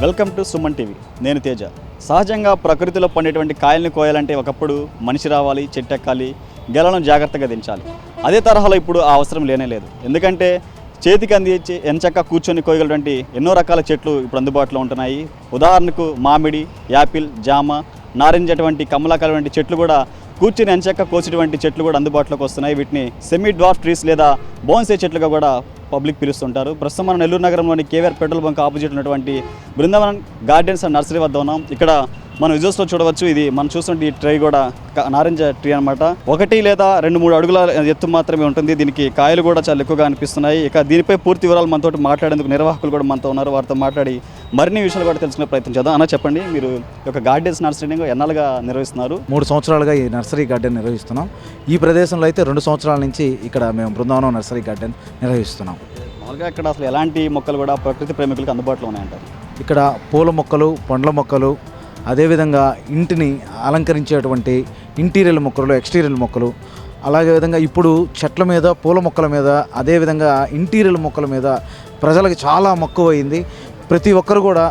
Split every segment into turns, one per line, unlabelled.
Welcome to Suman TV. నేను తేజ. సహజంగా ప్రకృతిలో పండేటువంటి కాయల్ని కోయాలంటే ఒకప్పుడు మనిషి రావాలి చెట్టెక్కాలి గెలను జాగ్రత్తగా దించాలి. అదే తరహాలో ఇప్పుడు ఆ అవసరం లేనే లేదు. ఎందుకంటే చేతికి అందించి ఎంచక్క కూర్చొని కోయగలటువంటి ఎన్నో రకాల చెట్లు ఇప్పుడు అందుబాటులో ఉంటున్నాయి. ఉదాహరణకు మామిడి యాపిల్ జామ నారింజ అటువంటి కమలాకాయలు వంటి చెట్లు కూడా కూర్చుని ఎంచక్క కోసేటువంటి చెట్లు కూడా అందుబాటులోకి వస్తున్నాయి. వీటిని సెమీ డ్వార్ఫ్ ట్రీస్ లేదా బోన్సే చెట్లుగా కూడా పబ్లిక్ పిలుస్తుంటారు. ప్రస్తుతం మనం నెల్లూరు నగరంలోని కేవీఆర్ పెట్రోల్ బంక్ ఆపోజిట్ ఉన్నటువంటి బృందావనం గార్డెన్స్ అండ్ నర్సరీ వద్ద ఉన్నాం. ఇక్కడ మనం విజువల్స్లో చూడవచ్చు. ఇది మనం చూస్తుంటే ఈ ట్రై కూడా నారింజ ట్రీ అనమాట ఒకటి లేదా రెండు మూడు అడుగుల ఎత్తు మాత్రమే ఉంటుంది. దీనికి కాయలు కూడా చాలా ఎక్కువగా అనిపిస్తున్నాయి. ఇక దీనిపై పూర్తి వివరాలు మనతో మాట్లాడేందుకు నిర్వాహకులు కూడా మనతో ఉన్నారు. వారితో మాట్లాడి మరిన్ని విషయాలు కూడా తెలుసుకునే ప్రయత్నం చేద్దాం. అన్న చెప్పండి. మీరు యొక్క గార్డెన్స్ నర్సరీని ఎన్నాళ్ళుగా నిర్వహిస్తున్నారు?
మూడు సంవత్సరాలుగా ఈ నర్సరీ గార్డెన్ నిర్వహిస్తున్నాం. ఈ ప్రదేశంలో అయితే రెండు సంవత్సరాల నుంచి ఇక్కడ మేము బృందావనం నర్సరీ గార్డెన్ నిర్వహిస్తున్నాం.
మామూలుగా ఇక్కడ అసలు ఎలాంటి మొక్కలు కూడా ప్రకృతి ప్రేమికులకు అందుబాటులో ఉన్నాయంటారు?
ఇక్కడ పూల మొక్కలు పండ్ల మొక్కలు అదేవిధంగా ఇంటిని అలంకరించేటువంటి ఇంటీరియల్ మొక్కలు ఎక్స్టీరియల్ మొక్కలు అలాగే విధంగా ఇప్పుడు చెట్ల మీద పూల మొక్కల మీద అదేవిధంగా ఇంటీరియల్ మొక్కల మీద ప్రజలకు చాలా మక్కువ అయింది ప్రతి ఒక్కరు కూడా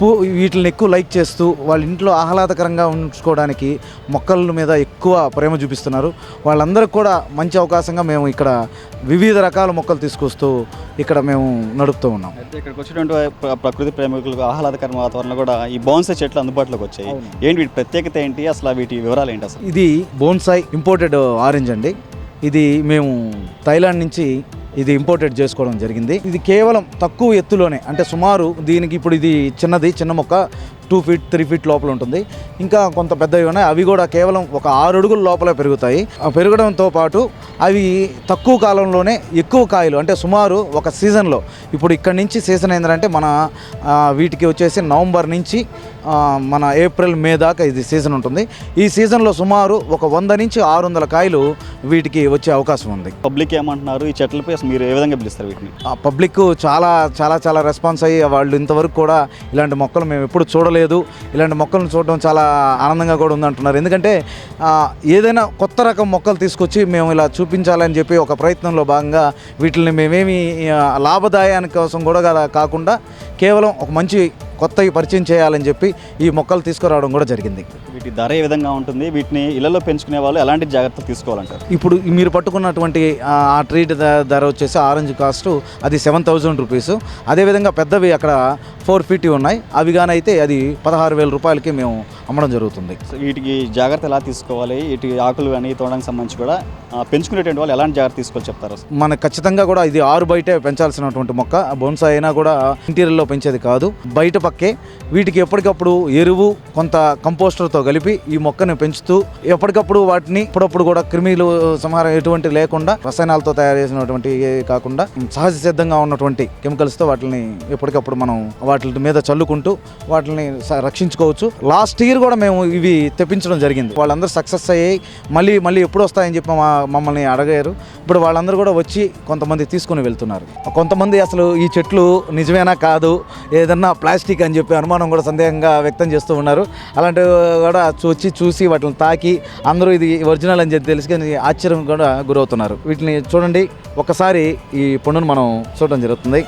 పూ వీటిని ఎక్కువ లైక్ చేస్తూ వాళ్ళ ఇంట్లో ఆహ్లాదకరంగా ఉంచుకోవడానికి మొక్కల మీద ఎక్కువ ప్రేమ చూపిస్తున్నారు. వాళ్ళందరికీ కూడా మంచి అవకాశంగా మేము ఇక్కడ వివిధ రకాల మొక్కలు తీసుకొస్తూ ఇక్కడ మేము నడుపుతూ ఉన్నాం.
అయితే ఇక్కడికి వచ్చినటువంటి ప్ర- ప్రకృతి ప్రేమికులకు ఆహ్లాదకర వాతావరణంలో కూడా ఈ బౌన్సే చెట్లు అందుబాటులోకి వచ్చాయి. ఏంటి వీటి ప్రత్యేకత ఏంటి? అసలు వీటి వివరాలు ఏంటి అసలు?
ఇది బోన్సాయ్ ఇంపోర్టెడ్ ఆరెంజ్ అండి. ఇది మేము థైలాండ్ నుంచి ఇది ఇంపోర్టెడ్ చేసుకోవడం జరిగింది. ఇది కేవలం తక్కువ ఎత్తులోనే అంటే సుమారు దీనికి ఇప్పుడు ఇది చిన్నది చిన్న మొక్క టూ ఫీట్ త్రీ ఫీట్ లోపల ఉంటుంది. ఇంకా కొంత పెద్దవి ఉన్నాయి. అవి కూడా కేవలం ఒక ఆరు అడుగుల లోపల పెరుగుతాయి. ఆ పెరగడంతో పాటు అవి తక్కువ కాలంలోనే ఎక్కువ కాయలు అంటే సుమారు ఒక సీజన్లో. ఇప్పుడు ఇక్కడ నుంచి సీజన్ ఏంటంటే మన వీటికి వచ్చేసి నవంబర్ నుంచి మన ఏప్రిల్ మే దాకా ఇది సీజన్ ఉంటుంది. ఈ సీజన్లో సుమారు ఒక వంద నుంచి ఆరు వందల కాయలు వీటికి వచ్చే అవకాశం ఉంది.
పబ్లిక్ ఏమంటున్నారు? ఈ చెట్లపై మీరు ఏ విధంగా పిలుస్తారు వీటిని?
ఆ పబ్లిక్ చాలా చాలా చాలా రెస్పాన్స్ అయ్యి వాళ్ళు ఇంతవరకు కూడా ఇలాంటి మొక్కలు మేము ఎప్పుడు చూడలేదు. ఇలాంటి మొక్కలను చూడడం చాలా ఆనందంగా కూడా ఉందంటున్నారు. ఎందుకంటే ఏదైనా కొత్త రకం మొక్కలు తీసుకొచ్చి మేము ఇలా చూపించాలని చెప్పి ఒక ప్రయత్నంలో భాగంగా వీటిని మేమేమి ఆ, లాభదాయానికి కోసం కూడా కాకుండా కేవలం ఒక మంచి కొత్తవి పరిచయం చేయాలని చెప్పి ఈ మొక్కలు తీసుకురావడం కూడా జరిగింది.
వీటి ధర ఏ విధంగా ఉంటుంది? వీటిని ఇళ్ళలో పెంచుకునే వాళ్ళు ఎలాంటి జాగ్రత్తలు తీసుకోవాలంటారు?
ఇప్పుడు మీరు పట్టుకున్నటువంటి ఆ ట్రీట్ ధర వచ్చేసి ఆరెంజ్ కాస్ట్ అది సెవెన్ థౌజండ్ రూపీస్. అదేవిధంగా పెద్దవి అక్కడ ఫోర్ ఫిఫ్టీ ఉన్నాయి. అవి కానీ అయితే అది పదహారు వేల రూపాయలకి మేము అమ్మడం జరుగుతుంది.
సో వీటికి జాగ్రత్త ఎలా తీసుకోవాలి? వీటి ఆకులు కానీ తోడడానికి సంబంధించి కూడా పెంచుకునేటువంటి వాళ్ళు ఎలాంటి జాగ్రత్త తీసుకోవాలి చెప్తారు?
మనకు ఖచ్చితంగా కూడా ఇది ఆరు బయటే పెంచాల్సినటువంటి మొక్క. బోన్సా అయినా కూడా ఇంటీరియర్లో పెంచేది కాదు. బయట పక్కే వీటికి ఎప్పటికప్పుడు ఎరువు కొంత కంపోస్టర్తో కలిపి ఈ మొక్కని పెంచుతూ ఎప్పటికప్పుడు వాటిని అప్పుడప్పుడు కూడా క్రిమిలు సంహారం ఎటువంటి లేకుండా రసాయనాలతో తయారు చేసినటువంటి కాకుండా సహజ సిద్ధంగా ఉన్నటువంటి కెమికల్స్తో వాటిని ఎప్పటికప్పుడు మనం వాటి మీద చల్లుకుంటూ వాటిని రక్షించుకోవచ్చు. లాస్ట్ ఇయర్ కూడా మేము ఇవి తెప్పించడం జరిగింది. వాళ్ళందరూ సక్సెస్ అయ్యాయి మళ్ళీ మళ్ళీ ఎప్పుడు వస్తాయని చెప్పి మా మమ్మల్ని అడగారు. ఇప్పుడు వాళ్ళందరూ కూడా వచ్చి కొంతమంది తీసుకొని వెళ్తున్నారు. కొంతమంది అసలు ఈ చెట్లు నిజమేనా కాదు ఏదన్నా ప్లాస్టిక్ అని చెప్పి అనుమానం కూడా సందేహంగా వ్యక్తం చేస్తూ ఉన్నారు. అలాంటివి కూడా వచ్చి చూసి వాటిని తాకి అందరూ ఇది ఒరిజినల్ అని చెప్పి తెలుసుకొని ఆశ్చర్యం కూడా గురవుతున్నారు. వీటిని చూడండి. ఒకసారి ఈ పండును మనం చూడడం జరుగుతుంది.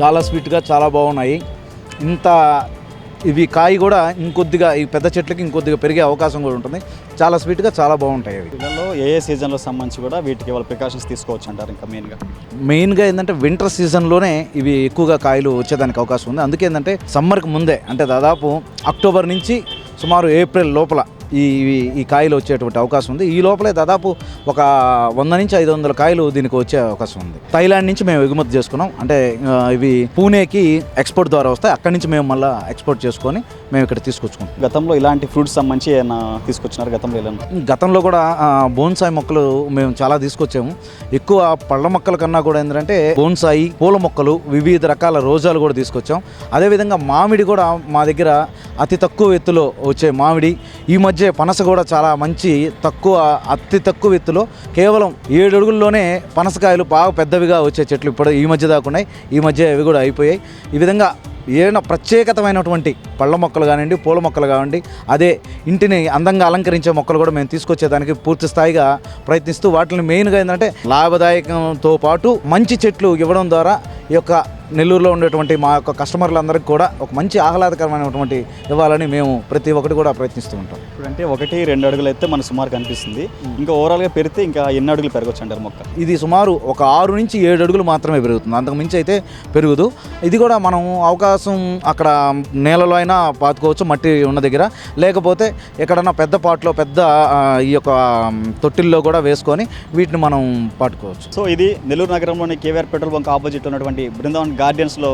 చాలా స్వీట్గా చాలా బాగున్నాయి. ఇంత ఇవి కాయ కూడా ఇంకొద్దిగా ఈ పెద్ద చెట్లకి ఇంకొద్దిగా పెరిగే అవకాశం కూడా ఉంటుంది. చాలా స్వీట్గా చాలా బాగుంటాయి అవి.
ఇళ్ళలో ఏ ఏ సీజన్లో సంబంధించి కూడా వీటికి వాళ్ళు ప్రికాషన్స్ తీసుకోవచ్చు అంటారు ఇంకా మెయిన్గా
మెయిన్గా ఏంటంటే వింటర్ సీజన్లోనే ఇవి ఎక్కువగా కాయలు వచ్చేదానికి అవకాశం ఉంది. అందుకే ఏంటంటే సమ్మర్కి ముందే అంటే దాదాపు అక్టోబర్ నుంచి సుమారు ఏప్రిల్ లోపల ఈ ఇవి- ఈ కాయలు వచ్చేటువంటి అవకాశం ఉంది. ఈ లోపలే దాదాపు ఒక వంద నుంచి ఐదు వందల కాయలు దీనికి వచ్చే అవకాశం ఉంది. థైలాండ్ నుంచి మేము ఎగుమతి చేసుకున్నాం. అంటే ఇవి పూణేకి ఎక్స్పోర్ట్ ద్వారా వస్తాయి. అక్కడి నుంచి మేము మళ్ళీ ఎక్స్పోర్ట్ చేసుకొని మేము ఇక్కడ తీసుకొచ్చుకుంటాం.
గతంలో ఇలాంటి ఫ్రూట్స్ సంబంధించి ఏమైనా తీసుకొచ్చినారు గతంలో ఇలా
గతంలో కూడా బోన్సాయి మొక్కలు మేము చాలా తీసుకొచ్చాము. ఎక్కువ పళ్ళ మొక్కల కన్నా కూడా ఏంటంటే బోన్సాయి పూల మొక్కలు వివిధ రకాల రోజాలు కూడా తీసుకొచ్చాం. అదేవిధంగా మామిడి కూడా మా దగ్గర అతి తక్కువ ఎత్తులో వచ్చే మామిడి ఈ మధ్య పనస కూడా చాలా మంచి తక్కువ అతి తక్కువ ఎత్తులో కేవలం ఏడు అడుగుల్లోనే పనసకాయలు బాగా పెద్దవిగా వచ్చే చెట్లు ఇప్పుడు ఈ మధ్య దాకా ఉన్నాయి. ఈ మధ్య అవి కూడా అయిపోయాయి. ఈ విధంగా ఏదైనా ప్రత్యేకతమైనటువంటి పళ్ళ మొక్కలు కానివ్వండి పూల మొక్కలు కానివ్వండి అదే ఇంటిని అందంగా అలంకరించే మొక్కలు కూడా మేము తీసుకొచ్చేదానికి పూర్తి స్థాయిగా ప్రయత్నిస్తూ వాటిని మెయిన్గా ఏంటంటే లాభదాయకంతో పాటు మంచి చెట్లు ఇవ్వడం ద్వారా ఈ యొక్క నెల్లూరులో ఉండేటువంటి మా యొక్క కస్టమర్లందరికీ కూడా ఒక మంచి ఆహ్లాదకరమైనటువంటి ఇవ్వాలని మేము ప్రతి ఒక్కటి కూడా ప్రయత్నిస్తూ ఉంటాం.
ఇప్పుడు అంటే ఒకటి రెండు అడుగులు అయితే మన సుమారు కనిపిస్తుంది ఇంకా ఓవరాల్గా పెరిగితే ఇంకా ఎన్ని అడుగులు పెరగచ్చు అంటారు మొక్క?
ఇది సుమారు ఒక ఆరు నుంచి ఏడు అడుగులు మాత్రమే పెరుగుతుంది. అంతకు మించి అయితే పెరుగుదు. ఇది కూడా మనం అవకాశం అక్కడ నేలలో అయినా పాతుకోవచ్చు మట్టి ఉన్న దగ్గర. లేకపోతే ఎక్కడన్నా పెద్ద పాట్లో పెద్ద ఈ యొక్క తొట్టిల్లో కూడా వేసుకొని వీటిని మనం పాటుకోవచ్చు.
సో ఇది నెల్లూరు నగరంలోని కేవీఆర్ పెట్రోల్ బంక్ ఆపోజిట్ ఉన్నటువంటి బృందావన్ గార్డెన్స్లో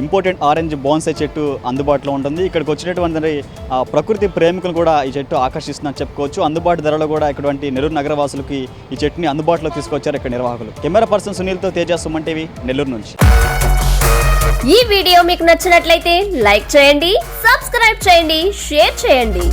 ఇంపార్టెంట్ ఆరెంజ్ బోన్సే చెట్టు అందుబాటులో ఉంటుంది. ఇక్కడికి వచ్చినటువంటి ఆ, ప్రకృతి ప్రేమికులు కూడా ఈ చెట్టు ఆకర్షిస్తుందని చెప్పుకోవచ్చు. అందుబాటు ధరలో కూడా ఇక్కడంటి నెల్లూరు నగరవాసులకి ఈ చెట్టుని అందుబాటులో తీసుకొచ్చారు ఇక్కడ నిర్వాహకులు. కెమెరా పర్సన్ సునీల్తో తేజ సుమన్ టీవీ నెల్లూరు నుంచి.
ఈ వీడియో మీకు నచ్చినట్లయితే లైక్ చేయండి సబ్స్క్రైబ్ చేయండి షేర్ చేయండి.